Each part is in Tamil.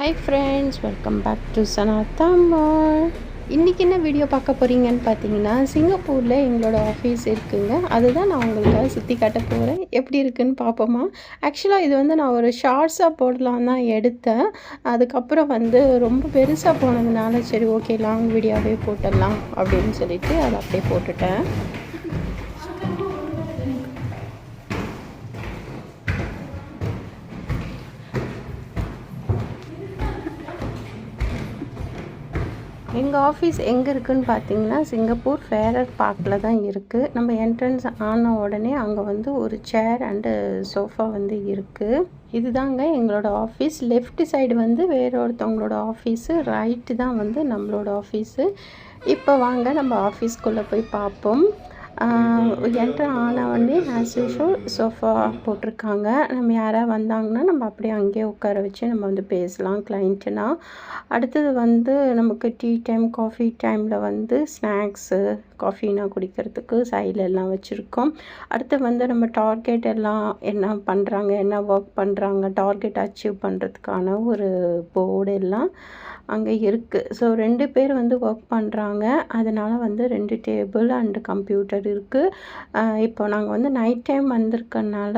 Hi friends welcome back to Sana இன்றைக்கி என்ன வீடியோ பார்க்க போகிறீங்கன்னு பார்த்தீங்கன்னா சிங்கப்பூரில் எங்களோட ஆஃபீஸ் இருக்குங்க. அதுதான் நான் உங்களுக்காக சுற்றி காட்ட போகிறேன் எப்படி இருக்குன்னு பார்ப்போமா? ஆக்சுவலாக இது வந்து நான் ஒரு ஷார்ட்ஸாக போடலாம் தான் எடுத்தேன். அதுக்கப்புறம் வந்து ரொம்ப பெருசாக போனதுனால சரி ஓகே லாங் வீடியோவே போட்டுடலாம் அப்படின்னு சொல்லிட்டு அதை அப்படியே போட்டுட்டேன். எங்கள் ஆஃபீஸ் எங்கே இருக்குதுன்னு பார்த்தீங்கன்னா சிங்கப்பூர் ஃபேரர் பார்க்கில் தான் இருக்குது நம்ம என்ட்ரன்ஸ் ஆன உடனே அங்கே வந்து ஒரு சேர் அண்டு சோஃபா வந்து இருக்குது இதுதாங்க எங்களோட ஆஃபீஸ் லெஃப்ட் சைடு வந்து வேற ஒருத்தவங்களோட ஆஃபீஸு ரைட்டு தான் வந்து நம்மளோட ஆஃபீஸு இப்போ வாங்க நம்ம ஆஃபீஸ்க்குள்ளே போய் பார்ப்போம். என்ட்ரு ஆன ஆஸ் யூஷுவல் சோஃபா போட்டிருக்காங்க. நம்ம யாராவது வந்தாங்கன்னா நம்ம அப்படியே அங்கேயே உட்கார வச்சு நம்ம வந்து பேசலாம் கிளைண்ட்டுனா அடுத்தது வந்து நமக்கு டீ டைம் காஃபி டைமில் வந்து ஸ்நாக்ஸு காஃபினா குடிக்கிறதுக்கு சைடில் எல்லாம் வச்சுருக்கோம். அடுத்து வந்து நம்ம டார்கெட் எல்லாம் என்ன பண்ணுறாங்க என்ன ஒர்க் பண்ணுறாங்க டார்கெட் அச்சீவ் பண்ணுறதுக்கான ஒரு போர்டு எல்லாம் அங்கே இருக்குது ஸோ ரெண்டு பேர் வந்து ஒர்க் பண்ணுறாங்க அதனால் வந்து ரெண்டு டேபிள் அண்டு கம்ப்யூட்டர் இருக்குது இப்போ நாங்கள் வந்து நைட் டைம் வந்திருக்கனால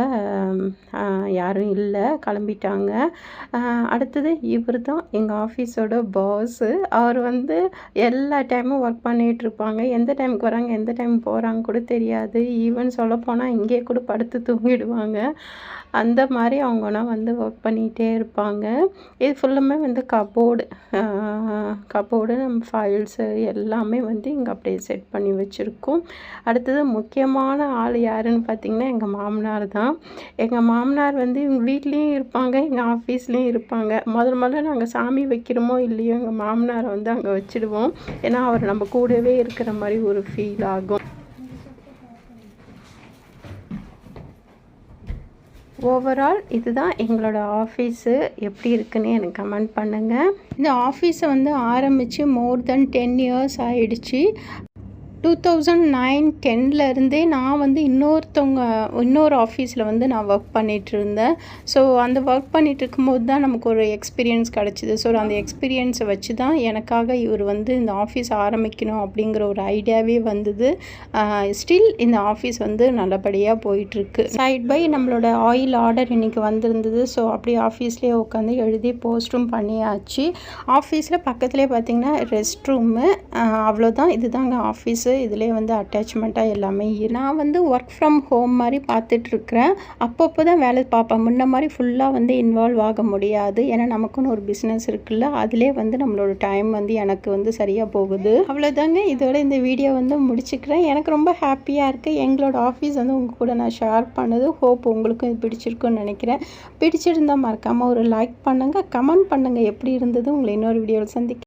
யாரும் இல்லை. கிளம்பிட்டாங்க. அடுத்தது இவர் தான் எங்கள் ஆஃபீஸோட பாஸு அவர் வந்து எல்லா டைமும் ஒர்க் பண்ணிகிட்ருப்பாங்க எந்த டைம் டைமுக்கு வராங்க எந்த டைம் போகிறாங்க கூட தெரியாது. ஈவன் சொல்லப்போனால் இங்கேயே கூட படுத்து தூங்கிடுவாங்க. அந்த மாதிரி அவங்கன்னா வந்து ஒர்க் பண்ணிகிட்டே இருப்பாங்க. இது ஃபுல்லுமே வந்து கபோர்டு கபோர்டு நம்ம ஃபைல்ஸு எல்லாமே வந்து இங்கே அப்படியே செட் பண்ணி வச்சுருக்கோம். அடுத்தது முக்கியமான ஆள் யாருன்னு பார்த்திங்கன்னா எங்கள் மாமனார் தான். எங்கள் மாமனார் வந்து இவங்க வீட்லேயும் இருப்பாங்க எங்கள் ஆஃபீஸ்லேயும் இருப்பாங்க. முதல் முதல்ல நாங்கள் சாமி வைக்கிறோமோ இல்லையோ எங்கள் மாமனாரை வந்து அங்கே வச்சுடுவோம். ஏன்னா அவர் நம்ம கூடவே இருக்கிற மாதிரி ஒரு ஃபீல் ஆகும் ஓவரால் இதுதான் எங்களோட ஆஃபீஸு எப்படி இருக்குன்னு எனக்கு கமெண்ட் பண்ணுங்கள் இந்த ஆஃபீஸை வந்து ஆரம்பித்து மோர் தென் டென் இயர்ஸ் ஆயிடுச்சு. டூ தௌசண்ட் நைன் டென்லேருந்தே நான் வந்து இன்னொருத்தவங்க இன்னொரு ஆஃபீஸில் வந்து நான் ஒர்க் பண்ணிகிட்டு இருந்தேன் ஸோ அந்த ஒர்க் பண்ணிகிட்டு இருக்கும்போது தான் நமக்கு ஒரு எக்ஸ்பீரியன்ஸ் கிடச்சிது. ஸோ அந்த எக்ஸ்பீரியன்ஸை வச்சு தான் எனக்காக இவர் வந்து இந்த ஆஃபீஸ் ஆரம்பிக்கணும் அப்படிங்கிற ஒரு ஐடியாவே வந்தது. ஸ்டில் இந்த ஆஃபீஸ் வந்து நல்லபடியாக போயிட்டுருக்கு. சைட் பை நம்மளோட ஆயில் ஆர்டர் இன்றைக்கி வந்திருந்தது. ஸோ அப்படியே ஆஃபீஸ்லேயே உட்காந்து எழுதி போஸ்ட்டும் பண்ணியாச்சு. ஆஃபீஸில் பக்கத்துலேயே பார்த்திங்கன்னா ரெஸ்ட் ரூமு அவ்வளோதான். இதுதாங்க ஆஃபீஸு இதிலே வந்து அட்டாச்மெண்ட்டாக எல்லாமே நான் வந்து ஒர்க் ஃப்ரம் ஹோம் மாதிரி பார்த்துட்ருக்குறேன். அப்பப்போ தான் வேலை பார்ப்பேன். முன்ன மாதிரி ஃபுல்லாக வந்து இன்வால்வ் ஆக முடியாது. ஏன்னா நமக்குன்னு ஒரு பிஸ்னஸ் இருக்குல்ல அதிலே வந்து நம்மளோட டைம் வந்து எனக்கு வந்து சரியாக போகுது. அவ்வளோதாங்க இதோட இந்த வீடியோ வந்து முடிச்சுக்கிறேன். எனக்கு ரொம்ப ஹாப்பியாக இருக்குது எங்களோட ஆஃபீஸ் வந்து உங்கள் கூட நான் ஷேர் பண்ணது. ஹோப் உங்களுக்கும் இது பிடிச்சிருக்குன்னு நினைக்கிறேன். பிடிச்சிருந்தால் மறக்காமல் ஒரு லைக் பண்ணுங்கள் கமெண்ட் பண்ணுங்கள் எப்படி இருந்தது? உங்களை இன்னொரு வீடியோவில் சந்திக்க